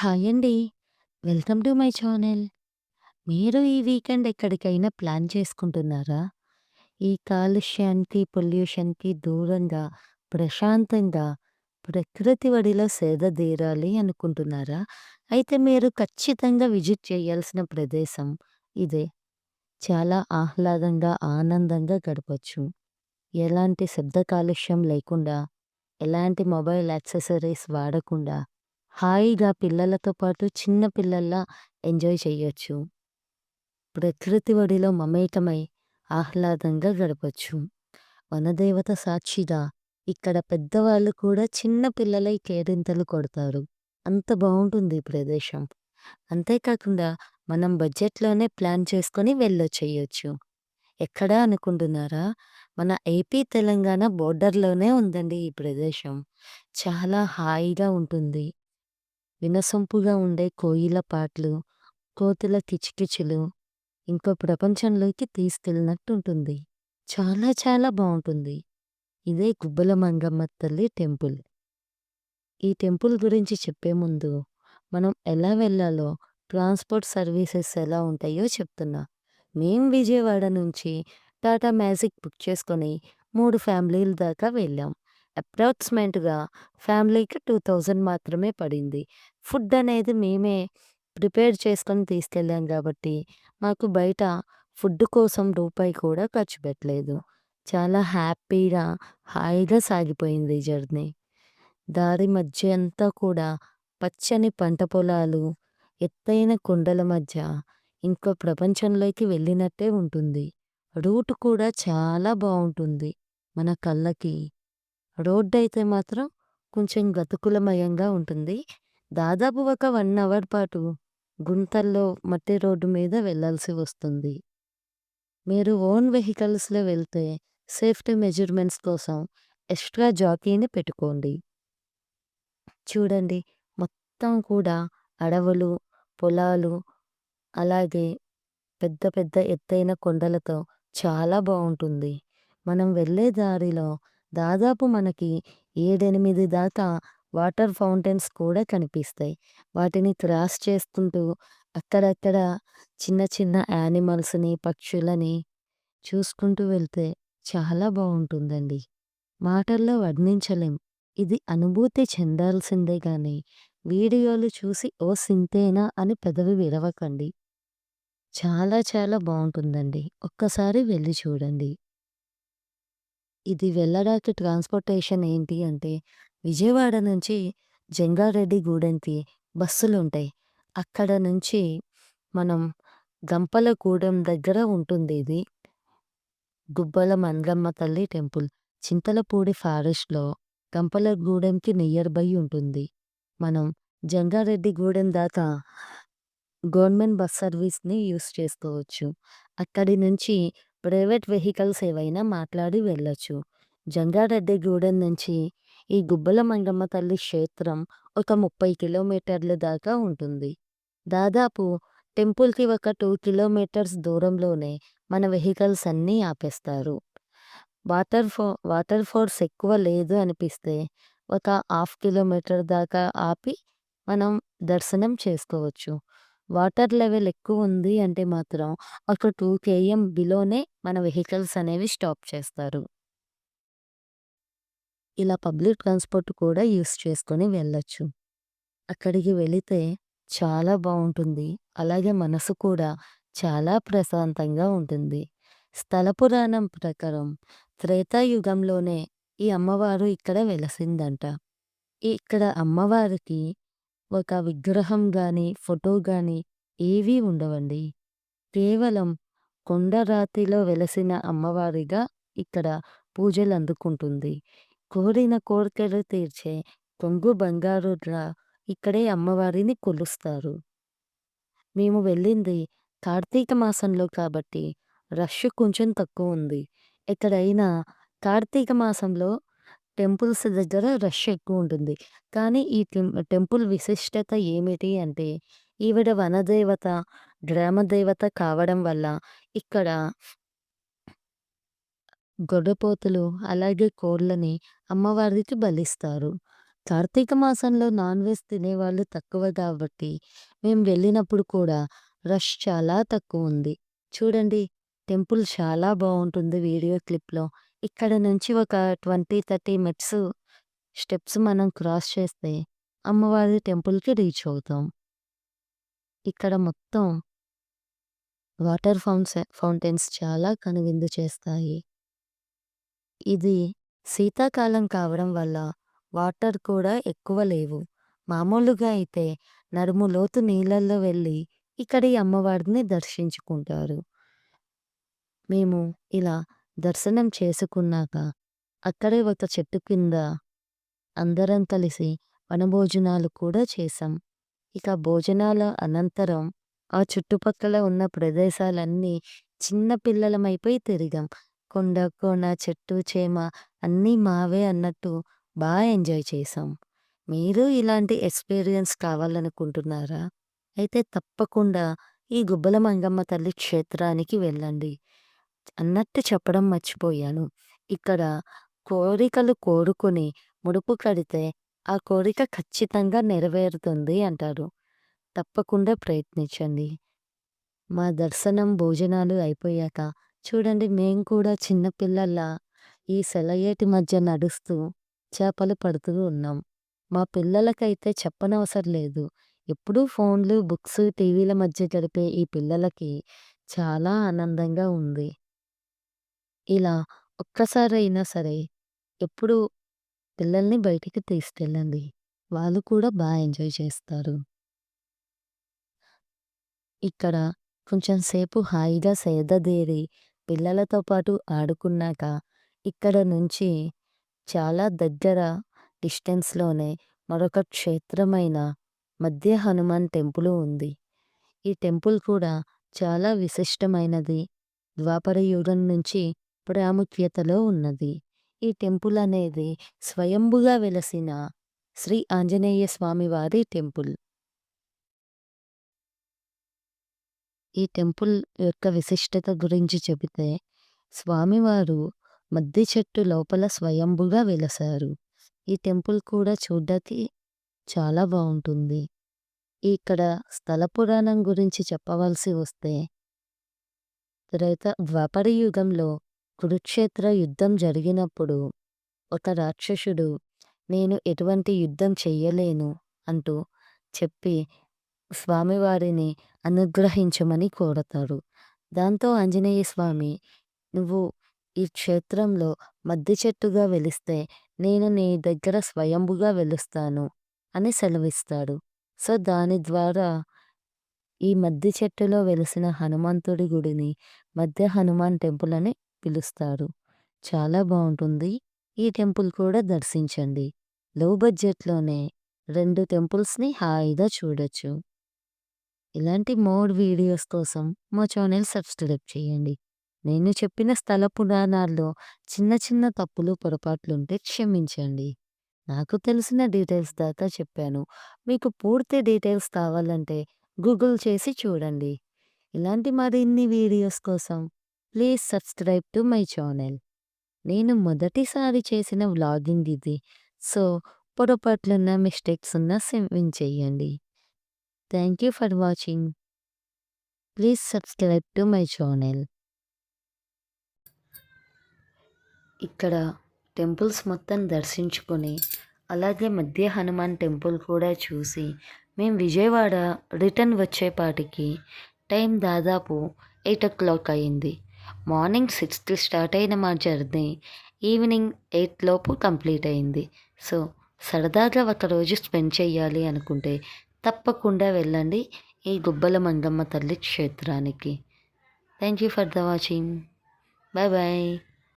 Hi అండి. Welcome to my channel. మీరు ఈ వీకెండ్ ఎక్కడికైనా ప్లాన్ చేసుకుంటున్నారా? ఈ కాలుష్యానికి, పొల్యూషన్‌కి దూరంగా, ప్రశాంతంగా, ప్రకృతి ఒడిలో సేదదీరాలి అనుకుంటున్నారా? అయితే మీరు ఖచ్చితంగా విజిట్ చేయాల్సిన ప్రదేశం ఇదే. చాలా ఆహ్లాదంగా, ఆనందంగా గడపచ్చు ఎలాంటి శబ్ద కాలుష్యం లేకుండా, ఎలాంటి మొబైల్ యాక్సెసరీస్ వాడకుండా, హాయిగా పిల్లలతో పాటు చిన్న పిల్లల్లా ఎంజాయ్ చేయొచ్చు. ప్రకృతి ఒడిలో మమేకమై ఆహ్లాదంగా గడపచ్చు వనదేవత సాక్షిగా ఇక్కడ పెద్దవాళ్ళు కూడా చిన్న పిల్లలై కేరింతలు కొడతారు. అంత బాగుంటుంది ఈ ప్రదేశం. అంతేకాకుండా మనం బడ్జెట్‌లోనే ప్లాన్ చేసుకొని వెళ్ళొచ్చేయచ్చు ఎక్కడ అనుకుంటున్నారా? మన ఏపీ, తెలంగాణ బోర్డర్‌లోనే ఉందండి ఈ ప్రదేశం. చాలా హాయిగా ఉంటుంది. వినసొంపుగా ఉండే కోయిల పాటలు, కోతుల కిచకిచలు ఇంకో ప్రపంచంలోకి తీసుకెళ్ళినట్టుంటుంది. చాలా చాలా బాగుంటుంది ఇదే గుబ్బల మంగమ్మ తల్లి టెంపుల్. ఈ టెంపుల్ గురించి చెప్పే ముందు, మనం ఎలా వెళ్ళాలో, ట్రాన్స్‌పోర్ట్ సర్వీసెస్ ఎలా ఉంటాయో చెప్తున్నా. మేం విజయవాడ నుంచి టాటా మ్యాజిక్ బుక్ చేసుకొని మూడు ఫ్యామిలీల దాకా వెళ్ళాం. అప్రాక్సిమేట్‌గా ఫ్యామిలీకి 2000 మాత్రమే పడింది. ఫుడ్ అనేది మేమే ప్రిపేర్ చేసుకొని తీసుకెళ్ళాం కాబట్టి, మాకు బయట ఫుడ్ కోసం రూపాయి కూడా ఖర్చు పెట్టలేదు. చాలా హ్యాపీగా, హాయిగా సాగిపోయింది జర్నీ. దారి మధ్య అంతా కూడా పచ్చని పంట పొలాలు, ఎత్తైన కొండల మధ్య ఇంకో ప్రపంచంలోకి వెళ్ళినట్టే ఉంటుంది. రూట్ కూడా చాలా బాగుంటుంది మన కళ్ళకి. రోడ్డయితే మాత్రం కొంచెం గతుకులమయంగా ఉంటుంది. దాదాపు ఒక 1 అవర్ పాటు గుంతల్లో మట్టి రోడ్డు మీద వెళ్ళాల్సి వస్తుంది. మీరు ఓన్ వెహికల్స్‌లో వెళ్తే సేఫ్టీ మెజర్‌మెంట్స్ కోసం ఎక్స్‌ట్రా జాకీని పెట్టుకోండి. చూడండి మొత్తం కూడా అడవులు, పొలాలు, అలాగే పెద్ద పెద్ద ఎత్తైన కొండలతో చాలా బావుంటుంది. మనం వెళ్ళే దారిలో దాదాపు మనకి 7, 8 దాకా వాటర్ ఫౌంటైన్స్ కూడా కనిపిస్తాయి. వాటిని క్రాస్ చేసుకుంటూ అక్కడక్కడ చిన్న చిన్న యానిమల్స్‌ని, పక్షులని చూసుకుంటూ వెళ్తే చాలా బాగుంటుందండి మాటల్లో వర్ణించలేం. ఇది అనుభూతి చెందాల్సిందే కానీ వీడియోలు చూసి ఓ సింతేనా అని పెదవి విరవకండి. చాలా చాలా బాగుంటుందండి ఒక్కసారి వెళ్ళి చూడండి. ఇది వెళ్ళడానికి ట్రాన్స్‌పోర్టేషన్ ఏంటి అంటే, విజయవాడ నుంచి జంగారెడ్డిగూడెంకి బస్సులుంటాయి. అక్కడ నుంచి మనం గంపలగూడెం దగ్గర ఉంటుంది ఇది. గుబ్బల మంగమ్మ తల్లి టెంపుల్. చింతలపూడి ఫారెస్ట్‌లో గంపలగూడెంకి నియర్ బై ఉంటుంది. మనం జంగారెడ్డిగూడెం దాకా గవర్నమెంట్ బస్ సర్వీస్‌ని యూజ్ చేసుకోవచ్చు. అక్కడి నుంచి ప్రైవేట్ వెహికల్స్ ఏవైనా మాట్లాడి వెళ్ళొచ్చు. జంగారెడ్డిగూడెం నుంచి ఈ గుబ్బల మంగమ్మ తల్లి క్షేత్రం ఒక 30 కిలోమీటర్ల దాకా ఉంటుంది. దాదాపు టెంపుల్‌కి ఒక టూ కిలోమీటర్స్ దూరంలోనే మన వెహికల్స్ అన్నీ ఆపేస్తారు. వాటర్ ఫో వాటర్ ఫోర్స్ ఎక్కువ లేదు అనిపిస్తే ఒక హాఫ్ కిలోమీటర్ దాకా ఆపి మనం దర్శనం చేసుకోవచ్చు. వాటర్ లెవెల్ ఎక్కువ ఉంది అంటే మాత్రం ఒక టూ కేఎం బిలోనే మన వెహికల్స్ అనేవి స్టాప్ చేస్తారు. ఇలా పబ్లిక్ ట్రాన్స్‌పోర్ట్ కూడా యూస్ చేసుకొని వెళ్ళొచ్చు. అక్కడికి వెళితే చాలా బాగుంటుంది అలాగే మనసు కూడా చాలా ప్రశాంతంగా ఉంటుంది. స్థల పురాణం ప్రకారం త్రేతాయుగంలోనే ఈ అమ్మవారు ఇక్కడ వెలసిందంట. ఇక్కడ అమ్మవారికి ఒక విగ్రహం గాని ఫోటో గాని ఏవీ ఉండవండి. కేవలం కొండరాతిలో వెలసిన అమ్మవారిగా ఇక్కడ పూజలందుకుంటుంది. కోరిన కోర్కెలు తీర్చే కొంగు బంగారుగా ఇక్కడే అమ్మవారిని కొలుస్తారు. మేము వెళ్ళింది కార్తీక మాసంలో కాబట్టి రష్ కొంచెం తక్కువుంది. ఎక్కడైనా కార్తీక మాసంలో టెంపుల్స్ దగ్గర రష్ ఎక్కువ ఉంటుంది కానీ ఈ టెం టెంపుల్ విశిష్టత ఏమిటి అంటే, ఈవిడ వనదేవత, గ్రామదేవత కావడం వల్ల ఇక్కడ గొర్రెపోతులు, అలాగే కోళ్ళని అమ్మవారికి బలిస్తారు. కార్తీక మాసంలో నాన్ వెజ్ తినేవాళ్ళు తక్కువ కాబట్టి మేము వెళ్ళినప్పుడు కూడా రష్ చాలా తక్కువ ఉంది చూడండి టెంపుల్ చాలా బాగుంటుంది వీడియో క్లిప్లో. ఇక్కడ నుంచి ఒక ట్వంటీ థర్టీ మినిట్స్ స్టెప్స్ మనం క్రాస్ చేస్తే అమ్మవారి టెంపుల్కి రీచ్ అవుతాం. ఇక్కడ మొత్తం వాటర్ ఫౌంట్స్ ఫౌంటైన్స్ చాలా కనువిందు చేస్తాయి. ఇది శీతాకాలం కావడం వల్ల వాటర్ కూడా ఎక్కువ లేవు. మామూలుగా అయితే నడుము లోతు నీళ్ళల్లో వెళ్ళి ఇక్కడి అమ్మవారిని దర్శించుకుంటారు. మేము ఇలా దర్శనం చేసుకున్నాక అక్కడే ఒక చెట్టు కింద అందరం కలిసి వనభోజనాలు కూడా చేశాం. ఇక భోజనాల అనంతరం ఆ చుట్టుపక్కల ఉన్న ప్రదేశాలన్నీ చిన్న పిల్లలమైపోయి తిరిగాం. కొండ కోన చెట్టు చేమ అన్నీ మావే అన్నట్టు బాగా ఎంజాయ్ చేసాం మీరు ఇలాంటి ఎక్స్పీరియన్స్ కావాలనుకుంటున్నారా? అయితే తప్పకుండా ఈ గుబ్బల మంగమ్మ తల్లి క్షేత్రానికి వెళ్ళండి. అన్నట్టు చెప్పడం మర్చిపోయాను. ఇక్కడ కోరికలు కోరుకొని ముడుపు కడితే ఆ కోరిక ఖచ్చితంగా నెరవేరుతుంది అంటారు. తప్పకుండా ప్రయత్నించండి. మా దర్శనం భోజనాలు అయిపోయాక చూడండి మేము కూడా చిన్నపిల్లల్లా ఈ సెలయేటి మధ్య నడుస్తూ చేపలు పడుతూ ఉన్నాం. మా పిల్లలకైతే చెప్పనవసరం లేదు. ఎప్పుడూ ఫోన్లు బుక్స్ టీవీల మధ్య గడిపే ఈ పిల్లలకి చాలా ఆనందంగా ఉంది. ఇలా ఒక్కసారైనా సరే ఎప్పుడు పిల్లల్ని బయటికి తీసుకెళ్ళండి. వాళ్ళు కూడా బాగా ఎంజాయ్ చేస్తారు. ఇక్కడ కొంచెం సేపు హాయిగా సేదదేరి పిల్లలతో పాటు ఆడుకున్నాక ఇక్కడ నుంచి చాలా దగ్గర డిస్టెన్స్లోనే మరొక క్షేత్రమైన మధ్య హనుమాన్ టెంపుల్ ఉంది. ఈ టెంపుల్ కూడా చాలా విశిష్టమైనది. ద్వాపర యుగం నుంచి ప్రాముఖ్యతలో ఉన్నది. ఈ టెంపుల్ అనేది స్వయంభుగా వెలసిన శ్రీ ఆంజనేయ స్వామివారి టెంపుల్. ఈ టెంపుల్ యొక్క విశిష్టత గురించి చెబితే స్వామివారు మద్ది చెట్టు లోపల స్వయంభుగా వెలసారు. ఈ టెంపుల్ కూడా చూడడానికి చాలా బాగుంటుంది. ఇక్కడ స్థల పురాణం గురించి చెప్పవలసి వస్తే త్రేత ద్వాపర యుగంలో కురుక్షేత్ర యుద్ధం జరిగినప్పుడు ఒక రాక్షసుడు నేను ఎటువంటి యుద్ధం చెయ్యలేను అంటూ చెప్పి స్వామివారిని అనుగ్రహించమని కోరతాడు దాంతో ఆంజనేయ స్వామి నువ్వు ఈ క్షేత్రంలో మద్ది చెట్టుగా వెలిస్తే నేను నీ దగ్గర స్వయంభుగా వెలుస్తాను అని సెలవిస్తాడు. సో దాని ద్వారా ఈ మద్ది చెట్టులో వెలిసిన హనుమంతుడి గుడిని మధ్య హనుమాన్ టెంపుల్ అని పిలుస్తారు. చాలా బాగుంటుంది. ఈ టెంపుల్ కూడా దర్శించండి. లో బడ్జెట్లోనే రెండు టెంపుల్స్ని హాయిగా చూడొచ్చు. ఇలాంటి మోడ్ వీడియోస్ కోసం మా ఛానల్ సబ్స్క్రైబ్ చేయండి. నేను చెప్పిన స్థల పురాణాల్లో చిన్న చిన్న తప్పులు పొరపాట్లుంటే క్షమించండి. నాకు తెలిసిన డీటెయిల్స్ దాకా చెప్పాను. మీకు పూర్తి డీటెయిల్స్ కావాలంటే గూగుల్ చేసి చూడండి. ఇలాంటి మరిన్ని వీడియోస్ కోసం please subscribe to my channel. నేను మొదటిసారి చేసిన వ్లాగింగ్ ఇది. సో పొరపాట్లున్న మిస్టేక్స్ ఉన్న సెవింగ్ చేయండి thank you for watching. Please subscribe to my channel. ఇక్కడ టెంపుల్స్ మొత్తం దర్శించుకొని అలాగే మధ్య హనుమాన్ టెంపుల్ కూడా చూసి మేము విజయవాడ రిటర్న్ వచ్చేపాటికి టైం దాదాపు ఎయిట్ ఓ క్లాక్ అయింది. మార్నింగ్ సిక్స్కి స్టార్ట్ అయిన మా జర్నీ ఈవినింగ్ ఎయిట్ లోపు కంప్లీట్ అయింది. సో సరదాగా ఒక రోజు స్పెండ్ చేయాలి అనుకుంటే తప్పకుండా వెళ్ళండి ఈ గుబ్బల మంగమ్మ తల్లి క్షేత్రానికి. Thank you for the watching. Bye bye.